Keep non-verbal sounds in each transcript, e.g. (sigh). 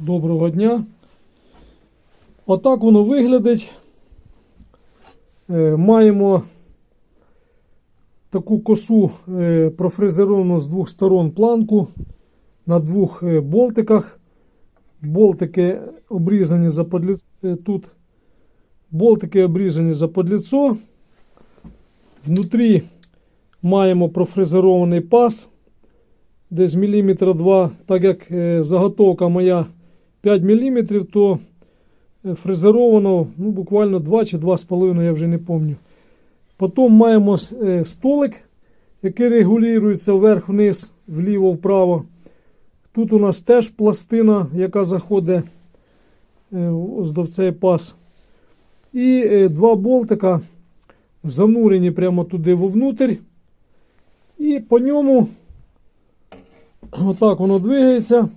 Доброго дня. Отак воно виглядить. Е, Маємо таку косу е, профрезеровану з двох сторон планку на двох е, болтиках. Болтики обрізані за подлі... тут. Болтики обрізані за подліцо. Внутрі маємо профрезерований паз десь міліметра два, так як заготовка моя 5 мм, то е, фрезеровано ну, буквально 2 чи 2,5, я вже не пам'ятаю. Потім маємо е, столик, який регулюється вверх-вниз, вліво-вправо. Тут у нас теж пластина, яка заходить е, ось до цей паз. І два болтика занурені прямо туди вовнутрь. І по ньому отак воно двигається.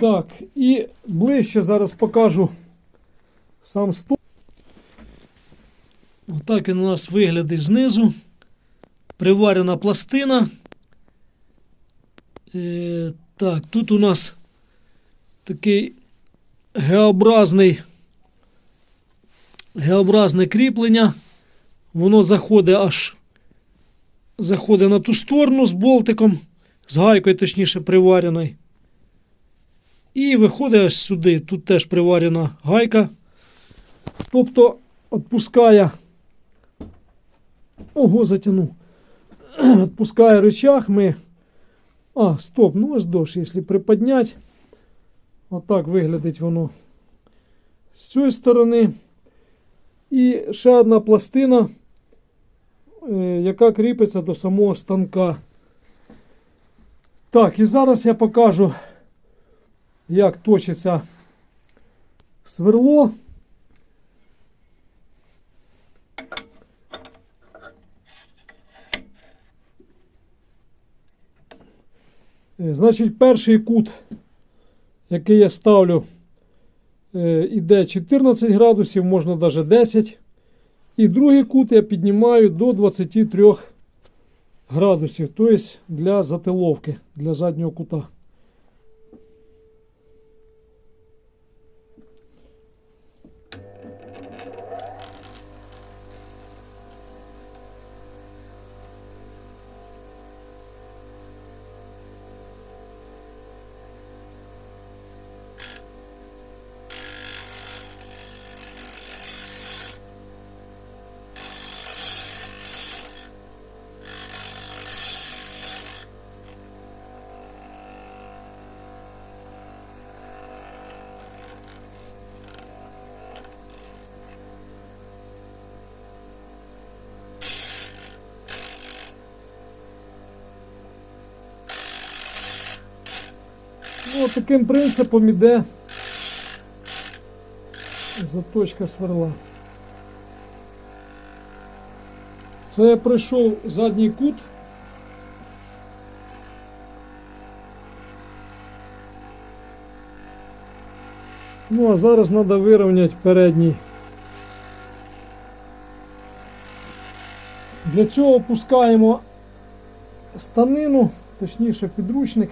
Так, і ближче зараз покажу сам стул. Отак він у нас виглядить знизу. Приварена пластина. Е, так, тут у нас такий геобразний, геобразне кріплення. Воно заходить аж заходить на ту сторону з болтиком, з гайкою, точніше, привареною. І виходить аж сюди. Тут теж приварена гайка. Тобто відпускає. Ого, затягнув. (clears throat) Відпускає рычаг. Ми. А, стоп, ну ось дощ, якщо приподняти. Отак виглядить воно з цієї сторони. І ще одна пластина, е, яка кріпиться до самого станка. Так, і зараз я покажу, як точиться сверло. Е, Значить, перший кут, який я ставлю, е, іде 14 градусів, можна навіть 10. І другий кут я піднімаю до 23 градусів, тобто для затиловки, для заднього кута. Ну, таким принципом іде заточка сверла. Це я пройшов задній кут. Ну, а зараз треба вирівняти передній. Для цього опускаємо станину, точніше підручник.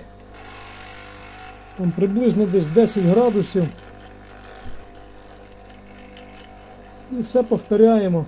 Там приблизно десь 10 градусів. І все повторяємо.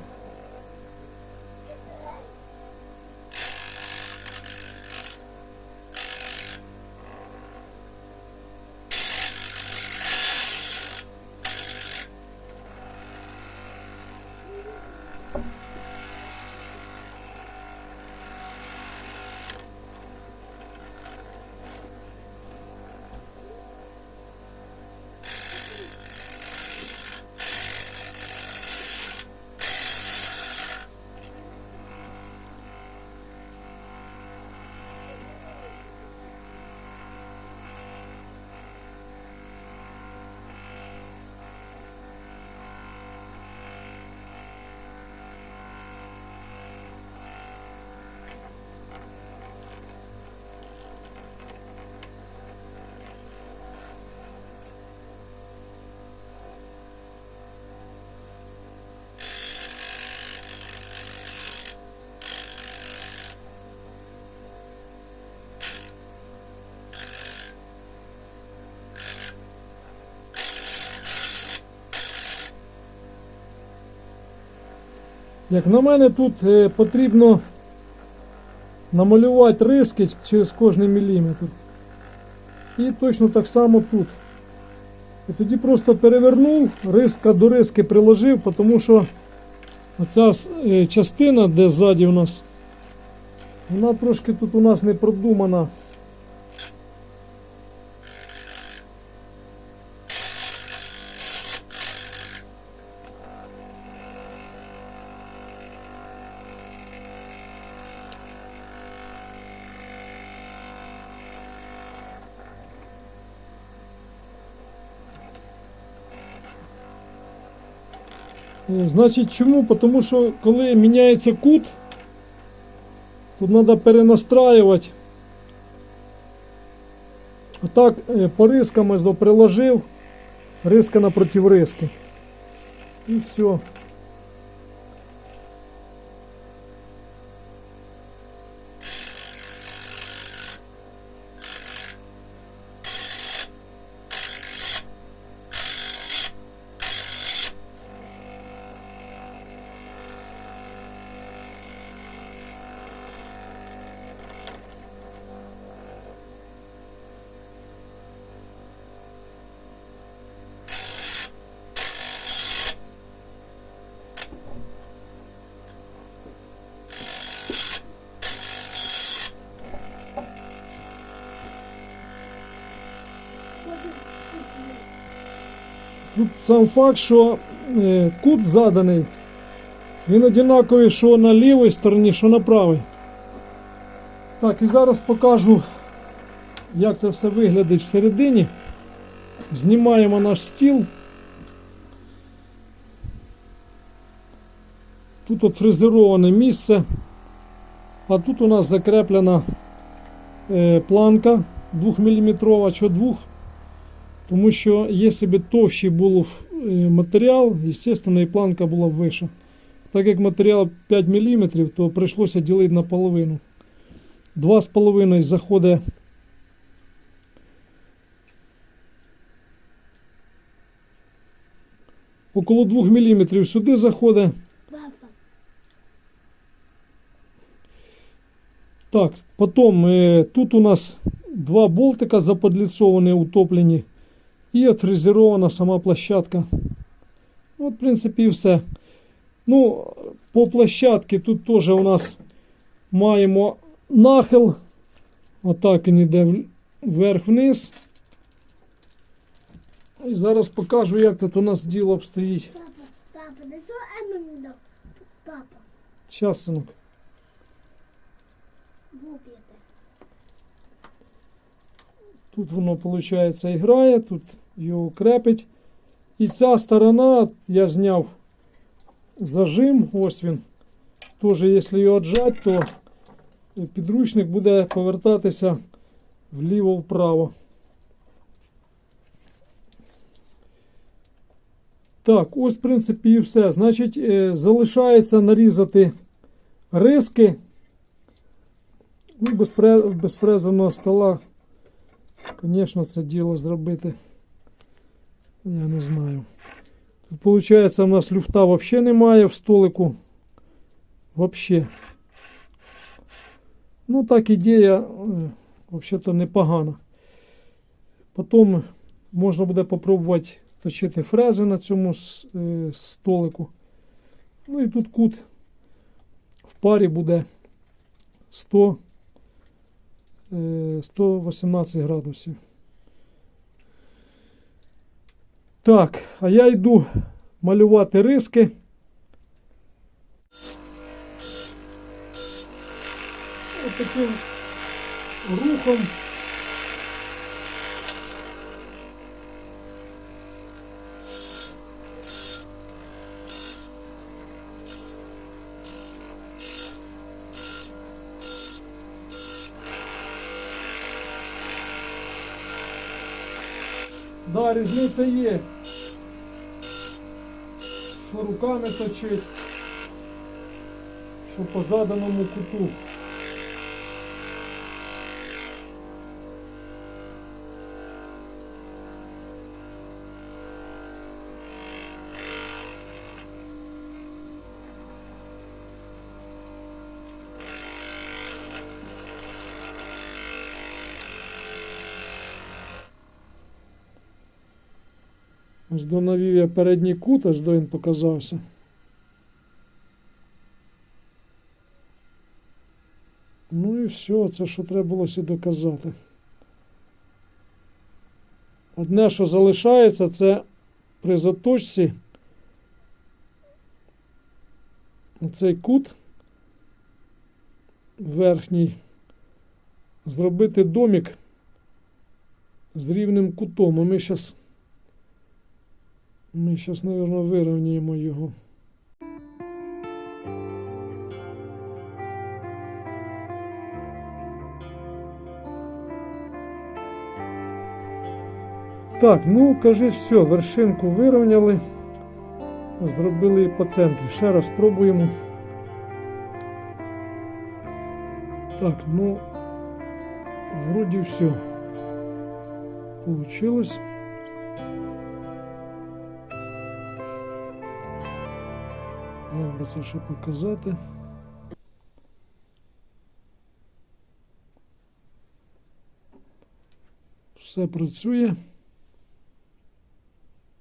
Як на мене, тут е, потрібно намалювати риски через кожний міліметр. І точно так само тут. І тоді просто перевернув, риска до риски приложив, тому що оця е, частина, де ззаді у нас, вона трошки тут у нас не продумана. Значить, чому? Тому що коли міняється кут, тут треба перенастраювати. Отак е, по рискам приложив, риска напротив риски. І все. Тут сам факт, що е, кут заданий, він однаковий, що на лівій стороні, що на правій. Так, і зараз покажу, як це все виглядить всередині. Знімаємо наш стіл. Тут от фрезероване місце, а тут у нас закреплена е, планка 2 мм, що 2 тому що якщо б товщий був е, матеріал, звісно, і планка була б вища. Так як матеріал 5 мм, то прийшлося ділити на половину. 2,5 заходить около 2 мм сюди заходить. Так, потім е, тут у нас два болтика заподліцовані, утоплені. І отфрезерована сама площадка. От, в принципі, і все. Ну, по площадці тут теж у нас маємо нахил. Отак він йде вверх-вниз. І зараз покажу, як тут у нас діло обстоїть. папа, папа, что Папа, Щас, синок. бубите. Тут воно, виходить, і грає, тут його крепить. І ця сторона, я зняв зажим, ось він. Теж, якщо його віджати, то підручник буде повертатися вліво-вправо. Так, ось, в принципі, і все. Значить, е, залишається нарізати риски. Ну, без фрезерного стола Звісно, це діло зробити. Я не знаю. Тут, виходить, у нас люфта взагалі немає в столику. Взагалі. Ну, так ідея е, взагалі-то непогана. Потім можна буде попробувати точити фрези на цьому е, столику. Ну і тут кут в парі буде 100 е, 118 градусів. Так, а я йду малювати риски. Ось таким рухом. Да, різниця є. Що руками точить, що по заданому куту. Навів я передній кут, аж до він показався. Ну і все, це що треба було сі доказати. Одне, що залишається, це при заточці оцей кут верхній зробити домик з рівним кутом. А ми зараз, ми зараз, мабуть, вирівняємо його. Так, ну кажи, все, вершинку вирівняли. Зробили її по центрі. Ще раз спробуємо. Так, ну, вроді все. Получилось. Треба це ще показати. Все працює.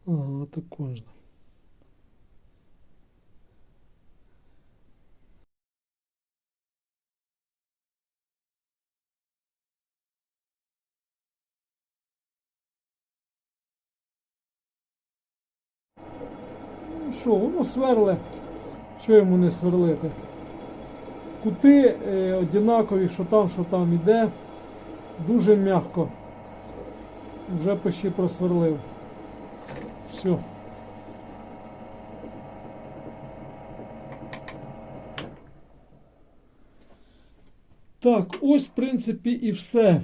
Ага, так можна. Ну що, воно сверле. Що йому не сверлити? Кути е, що там, що там іде. Дуже м'яко. Вже почти просверлив. Все. Так, ось, в принципі, і все.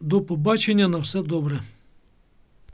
До побачення на все добре.